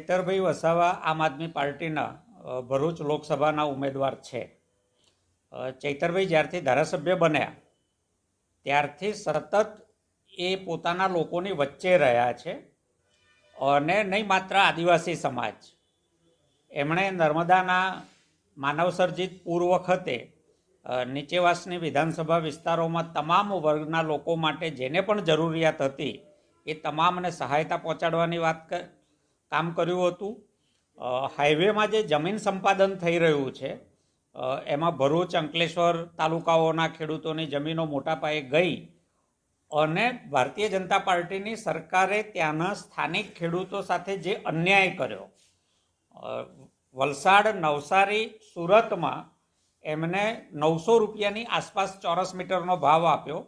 ચૈતરભાઈ વસાવા આમ આદમી પાર્ટીના ભરૂચ લોકસભાના ઉમેદવાર છે. ચૈતરભાઈ જ્યારથી ધારાસભ્ય બન્યા, ત્યારથી સતત એ પોતાના લોકોની વચ્ચે રહ્યા છે અને નહીં માત્ર આદિવાસી સમાજ. એમણે નર્મદાના માનવસર્જિત પૂર વખતે નીચેવાસની વિધાનસભા વિસ્તારોમાં તમામ વર્ગના લોકો માટે જેને પણ જરૂરિયાત હતી, એ તમામને સહાયતા પહોંચાડવાની વાત કામ કર્યું હતું. હાઈવેમાં જે જમીન સંપાદન થઈ રહ્યું છે એમાં ભરૂચ, અંકલેશ્વર તાલુકાઓના ખેડૂતોની જમીનો મોટા પાયે ગઈ અને ભારતીય જનતા પાર્ટીની સરકારે ત્યાંના સ્થાનિક ખેડૂતો સાથે જે અન્યાય કર્યો વલસાડ, નવસારી, સુરતમાં એમને નવસો રૂપિયાની આસપાસ ચોરસ મીટરનો ભાવ આપ્યો.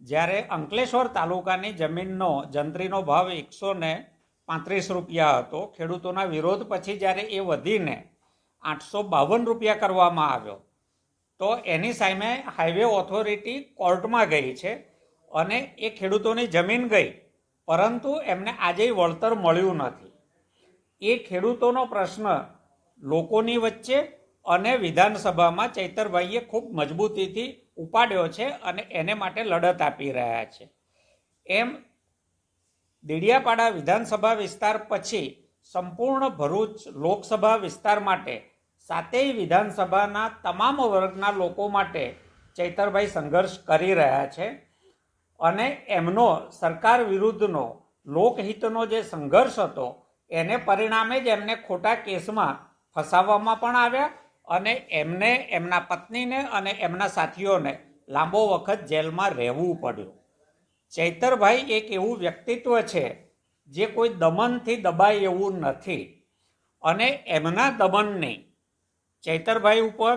જ્યારે અંકલેશ્વર તાલુકાની જમીનનો, જંત્રીનો ભાવ એકસો ને પાંત્રીસ રૂપિયા હતો. ખેડૂતોના વિરોધ પછી જ્યારે એ વધીને આઠસો બાવન રૂપિયા કરવામાં આવ્યો, તો એની સામે હાઈવે ઓથોરિટી કોર્ટમાં ગઈ છે અને એ ખેડૂતોની જમીન ગઈ, પરંતુ એમને આજે વળતર મળ્યું નથી. એ ખેડૂતોનો પ્રશ્ન લોકોની વચ્ચે અને વિધાનસભામાં ચૈતરભાઈએ ખૂબ મજબૂતીથી ઉપાડ્યો છે અને એને માટે લડત આપી રહ્યા છે. એમ દેડિયાપાડા વિધાનસભા વિસ્તાર પછી સંપૂર્ણ ભરૂચ લોકસભા વિસ્તાર માટે સાતેય વિધાનસભાના તમામ વર્ગના લોકો માટે ચૈતરભાઈ સંઘર્ષ કરી રહ્યા છે અને એમનો સરકાર વિરુદ્ધનો લોકહિતનો જે સંઘર્ષ હતો, એને પરિણામે જ એમને ખોટા કેસમાં ફસાવવામાં પણ આવ્યા અને એમને, એમના પત્નીને અને એમના સાથીઓને લાંબો વખત જેલમાં રહેવું પડ્યું. ચૈતરભાઈ એક એવું વ્યક્તિત્વ છે જે કોઈ દમનથી દબાય એવું નથી અને એમના દમનની ચૈતરભાઈ ઉપર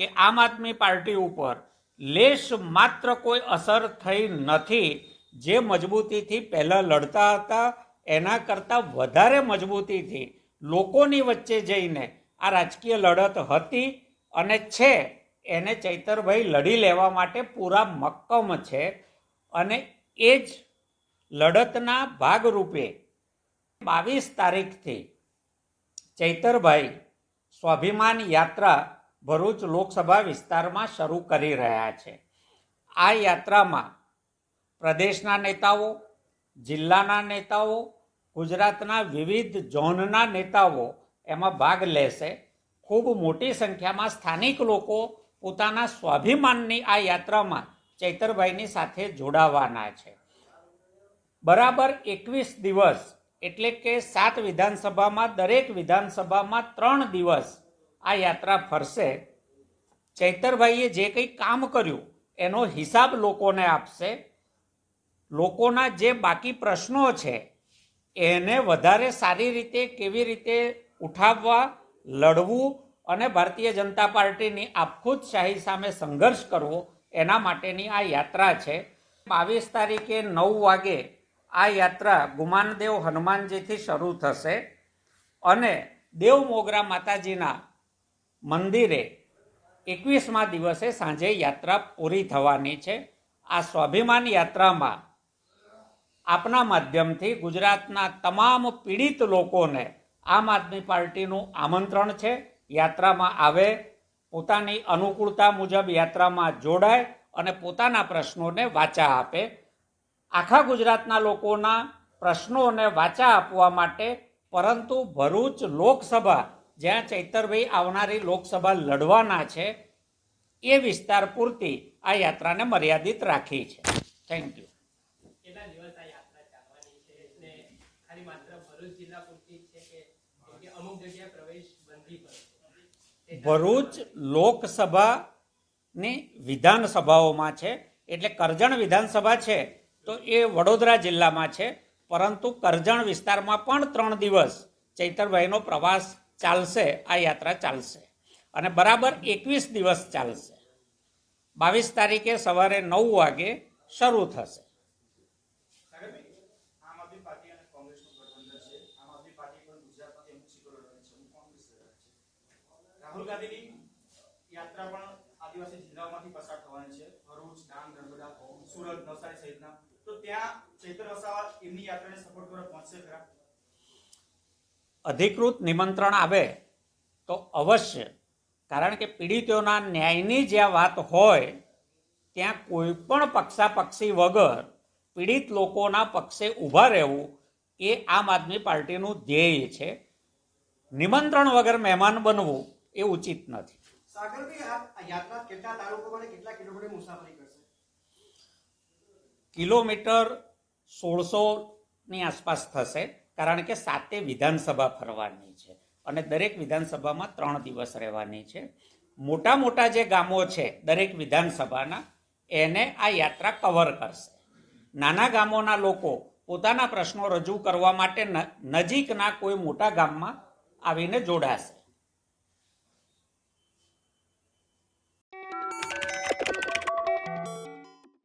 કે આમ આદમી પાર્ટી ઉપર લેશ માત્ર કોઈ અસર થઈ નથી. જે મજબૂતીથી પહેલાં લડતા હતા, એના કરતાં વધારે મજબૂતીથી લોકોની વચ્ચે જઈને આ રાજકીય લડત હતી અને છે, એને ચૈતરભાઈ લડી લેવા માટે પૂરા મક્કમ છે અને એ જ લડતના ભાગરૂપે બાવીસ તારીખથી ચૈતરભાઈ સ્વાભિમાન યાત્રા ભરૂચ લોકસભા વિસ્તારમાં શરૂ કરી રહ્યા છે. આ યાત્રામાં પ્રદેશના નેતાઓ, જિલ્લાના નેતાઓ, ગુજરાતના વિવિધ ઝોનના નેતાઓ એમાં ભાગ લેશે. ખૂબ મોટી સંખ્યામાં સ્થાનિક લોકો પોતાના સ્વાભિમાનની આ યાત્રામાં ચૈતરભાઈની સાથે જોડાવાના છે. બરાબર એકવીસ દિવસ એટલે કે સાત વિધાનસભામાં, દરેક વિધાનસભામાં ત્રણ દિવસ આ યાત્રા ફરશે. ચૈતરભાઈએ જે કંઈ કામ કર્યું, એનો હિસાબ લોકોને આપશે. લોકોના જે બાકી પ્રશ્નો છે, એને વધારે સારી રીતે, કેવી રીતે ઉઠાવવા, લડવું અને ભારતીય જનતા પાર્ટીની આપખુદ શાહી સામે સંઘર્ષ કરવો એના માટેની આ યાત્રા છે. બાવીસ તારીખે નવ વાગે આ યાત્રા ગુમાનદેવ હનુમાનજીથી શરૂ થશે અને દેવ મોગરા માતાજીના મંદિરે એકવીસમા દિવસે સાંજે યાત્રા પૂરી થવાની છે. આ સ્વાભિમાન યાત્રામાં આપના માધ્યમથી ગુજરાતના તમામ પીડિત લોકોને આમ આદમી પાર્ટીનું આમંત્રણ છે. યાત્રામાં આવે પોતાની અનુકૂળતા મુજબ યાત્રામાં જોડાય અને પોતાના પ્રશ્નોને વાચા આપે. આખા ગુજરાતના લોકોના પ્રશ્નોને વાચા આપવા માટે પરંતુ ભરૂચ લોકસભા, જ્યાં ચૈતરભાઈ આવનારી લોકસભા લડવાના છે, એ વિસ્તાર પૂરતી આ યાત્રાને મર્યાદિત રાખી છે. થેન્ક યુ અમુક જગ્યાએ પ્રવેશ બંધી પર ભરૂચ લોકસભાની વિધાનસભાઓમાં છે. એટલે કરજણ વિધાનસભા છે તો એ વડોદરા જિલ્લામાં છે. પરંતુ કરજણ વિસ્તારમાં પણ ત્રણ દિવસ ચૈતરભાઈનો પ્રવાસ ચાલશે, આ યાત્રા ચાલશે. અને બરાબર એકવીસ દિવસ ચાલશે. બાવીસ તારીખે સવારે નવ વાગે શરૂ થશે આમ આદમી પાર્ટી અને કોંગ્રેસનું ગઠબંધન છે આમ આદમી પાર્ટી પણ ગુજરાતમાંથી અમુક સીટો લડવાની છે અમુક કોંગ્રેસ લડવાની છે રાહુલ ગાંધીની યાત્રા પણ આદિવાસી જિલ્લાઓમાંથી પસાર થવાની છે. ભરૂચ, ડાંગ, નર્મદા સુરત, નવસારી સહિતના. તો ત્યાં ચૈત્ર વસાવા એમની યાત્રાને સપોર્ટ કરવા પહોંચશે ખરા? અધિકૃત નિમંત્રણ આવે તો અવશ્ય. કારણ કે પીડિતોના ન્યાયની જ્યાં વાત હોય, ત્યાં કોઈ પણ પક્ષાપક્ષી વગર પીડિત લોકોના પક્ષે ઊભા રહેવું એ આમ આદમી પાર્ટીનું ધ્યેય છે. નિમંત્રણ વગર મહેમાન બનવું એ ઉચિત નથી. કિલોમીટર સોળસો ની આસપાસ થશે કારણ કે સાતે વિધાનસભા ફરવાની છે અને દરેક વિધાનસભામાં ત્રણ દિવસ રહેવાની છે. મોટા મોટા જે ગામો છે દરેક વિધાનસભાના એને આ યાત્રા કવર કરશે. નાના ગામોના લોકો પોતાના પ્રશ્નો રજૂ કરવા માટે નજીકના કોઈ મોટા ગામમાં આવીને જોડાશે.